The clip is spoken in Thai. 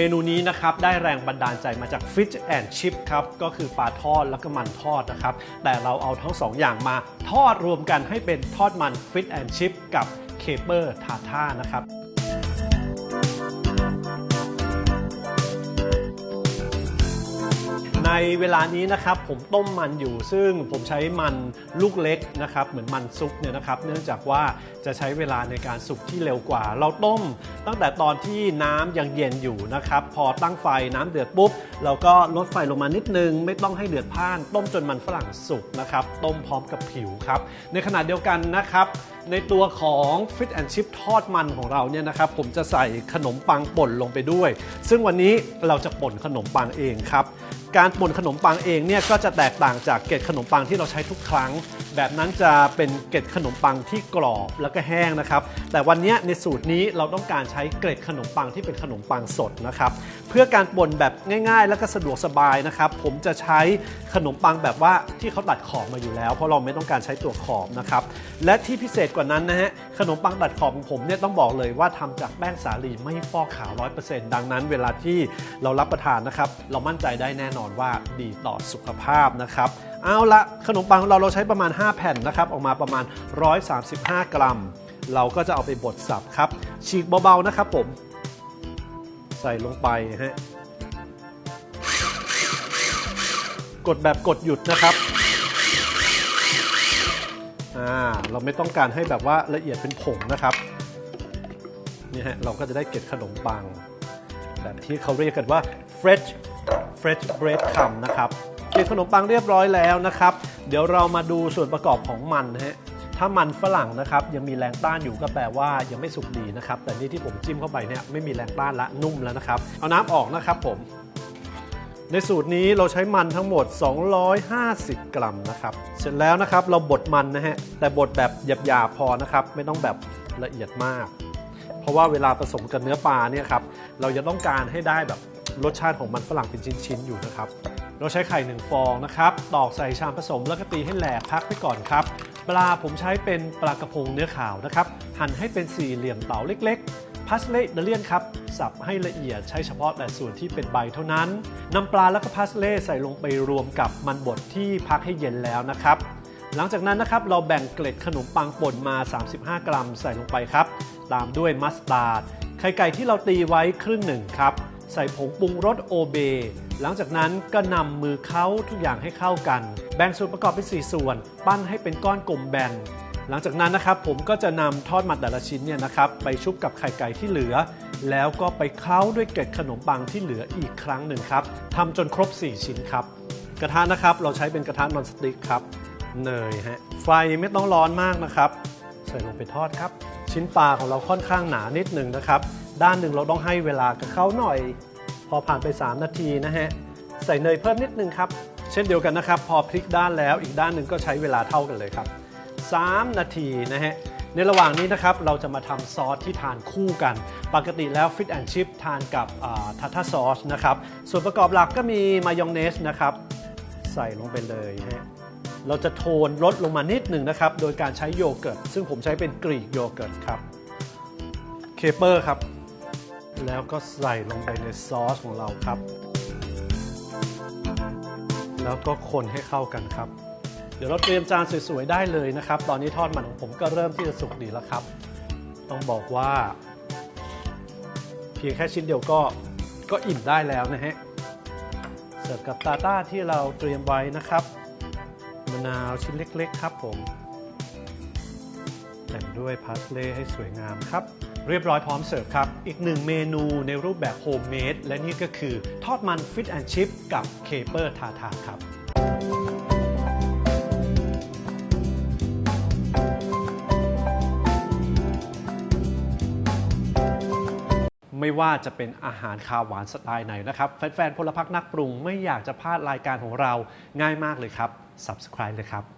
เมนูนี้นะครับได้แรงบันดาลใจมาจาก Fish and Chip ครับก็คือปลาทอดแล้วก็มันทอดนะครับ แต่เราเอาทั้งสองอย่างมาทอดรวมกันให้เป็นทอดมัน Fish and Chip กับเคเปอร์ทาท่านะครับ เวลานี้นะครับผมต้มมันอยู่ซึ่งผมใช้มันลูกเล็กนะครับเหมือนมันซุปเนี่ยนะครับเนื่องจากว่าจะใช้เวลาในการสุกที่เร็วกว่า เราต้ม ตั้งแต่ตอนที่น้ำยังเย็นอยู่นะครับพอตั้งไฟน้ำเดือดปุ๊บเราก็ลดไฟลงมานิดนึง ไม่ต้องให้เดือดพ่าน ต้มจนมันฝรั่งสุกนะครับต้มพร้อมกับผิวครับในขณะเดียวกันนะครับ ในตัวของ Fit and Chip ทอดมันของเราเนี่ยนะครับ ผมจะใส่ขนมปังป่นลงไปด้วย ซึ่งวันนี้เราจะป่นขนมปังเองครับ การป่นขนมปังเองเนี่ยก็จะแตกต่างจากเกล็ดขนมปังที่เราใช้ทุกครั้ง แบบนั้นจะเป็นเกล็ดขนมปังที่กรอบแล้วก็แห้งนะครับ แต่วันนี้ในสูตรนี้เราต้องการใช้เกล็ดขนมปังที่เป็นขนมปังสดนะครับ เพื่อการป่นแบบง่าย ๆ แล้วก็สะดวกสบายนะครับ ผมจะใช้ขนมปังแบบว่าที่เขาตัดขอบมาอยู่แล้ว เพราะเราไม่ต้องการใช้ตัวขอบนะครับ และที่พิเศษกว่านั้นนะฮะ ขนมปังตัดขอบของผมเนี่ยต้องบอกเลยว่าทำจากแป้งสาลีไม่ฟอกขาว 100%ดังนั้นเวลาที่เรารับประทานนะครับ เรามั่นใจได้แน่นอนว่าดีต่อสุขภาพนะครับเอาละขนมปังของเราเราใช้ประมาณ 5 แผ่นนะครับ ออกมาประมาณ 135 กรัม เราก็จะเอาไปบดสับครับ ฉีกเบาๆนะครับผม ใส่ลงไปฮะกดแบบกดหยุดนะครับ เราไม่ต้องการให้แบบว่าละเอียดเป็นผงนะครับนี่ฮะเราก็จะได้เกล็ดขนมปัง แบบที่เขาเรียกกันว่า fresh fresh bread crumb นะครับเกล็ดขนมปังเรียบร้อยแล้วนะครับ เดี๋ยวเรามาดูส่วนประกอบของมันนะฮะถ้ามันฝรั่งนะครับยังมีแรงต้านอยู่ก็แปลว่ายังไม่สุกดีนะครับ แต่นี่ที่ผมจิ้มเข้าไปเนี่ยไม่มีแรงต้านละนุ่มแล้วนะครับ เอาน้ำออกนะครับผม ในสูตรนี้เราใช้มันทั้งหมด 250 กรัมนะครับ เสร็จแล้วนะครับเราบดมันนะฮะ แต่บดแบบหยาบๆพอนะครับ ไม่ต้องแบบละเอียดมาก เพราะว่าเวลาผสมกับเนื้อปลาเนี่ยครับ เราจะต้องการให้ได้แบบรสชาติของมันฝรั่งเป็นชิ้นๆอยู่นะครับ เราใช้ไข่หนึ่งฟองนะครับ ตอกใส่ชามผสมแล้วก็ตีให้แหลกพักไว้ก่อนครับ ปลาผมใช้เป็นปลากระพงเนื้อขาวนะครับ หั่นให้เป็นสี่เหลี่ยมเต๋าเล็กๆ พัสเลเดเลียนครับ สับให้ละเอียดใช้เฉพาะแต่ส่วนที่เป็นใบเท่านั้นนำปลาแล้วก็พัสเล่ใส่ลงไปรวมกับมันบดที่พักให้เย็นแล้วนะครับ หลังจากนั้นนะครับเราแบ่งเกล็ดขนมปังป่นมา 35 กรัมใส่ลงไปครับ ตามด้วยมัสตาร์ดไข่ไก่ที่เราตีไว้ครึ่งหนึ่งครับ ใส่ผงปรุงรสโอเบ หลังจากนั้นก็นำมือเค้าทุกอย่างให้เข้ากัน แบ่งส่วนประกอบเป็น 4 ส่วน ปั้นให้เป็นก้อนกลมแบน หลังจากนั้นนะครับผมก็จะนำทอดมันแต่ละชิ้นเนี่ยนะครับไปชุบกับไข่ไก่ที่เหลือ แล้วก็ไปเคล้าด้วยเกล็ดขนมปังที่เหลืออีกครั้งหนึ่งครับทำจนครบ 4 ชิ้นครับ กระทะนะครับเราใช้เป็นกระทะนอนสติ๊กครับเนยฮะไฟไม่ต้องร้อนมากนะครับใส่ลงไปทอดครับ ชิ้นปลาของเราค่อนข้างหนานิดหนึ่งนะครับ ด้านหนึ่งเราต้องให้เวลากับเขาหน่อย พอผ่านไป 3 นาทีนะฮะใส่เนยเพิ่มนิดนึงครับ เช่นเดียวกันนะครับ พอพลิกด้านแล้วอีกด้านหนึ่งก็ใช้เวลาเท่ากันเลยครับ 3 นาทีนะฮะ ในระหว่างนี้นะครับเราจะมาทำซอสที่ทานคู่กัน ปกติแล้วฟิตแอนชิพทานกับทัททาซอสนะครับ ส่วนประกอบหลักก็มีมายองเนสนะครับ ใส่ลงไปเลยฮะเราจะโทนลดลงมานิดหนึ่งนะครับ โดยการใช้โยเกิร์ต ซึ่งผมใช้เป็นกรีกโยเกิร์ตครับเคเปอร์ครับ แล้วก็ใส่ลงไปในซอสของเราครับ แล้วก็คนให้เข้ากันครับ เดี๋ยวเราเตรียมจานสวยๆได้เลยนะครับ ตอนนี้ทอดมันของผมก็เริ่มที่จะสุกดีแล้วครับ ต้องบอกว่า เพียงแค่ชิ้นเดียวก็ก็อิ่มได้แล้วนะฮะ เสิร์ฟกับตาต้าที่เราเตรียมไว้นะครับ มะนาวชิ้นเล็กๆ ครับผมแต่งด้วยพาสเล่ให้สวยงามครับ เรียบร้อยพร้อมเสิร์ฟครับ อีกหนึ่งเมนูในรูปแบบโฮมเมดและนี่ก็คือทอดมันฟิตแอนชิพกับเคเปอร์ทาทาครับ ไม่ว่าจะเป็นอาหารคาวหวานสไตล์ไหนนะครับแฟนๆพลพักนักปรุงไม่อยากจะพลาดรายการของเราง่ายมากเลยครับ Subscribe เลยครับ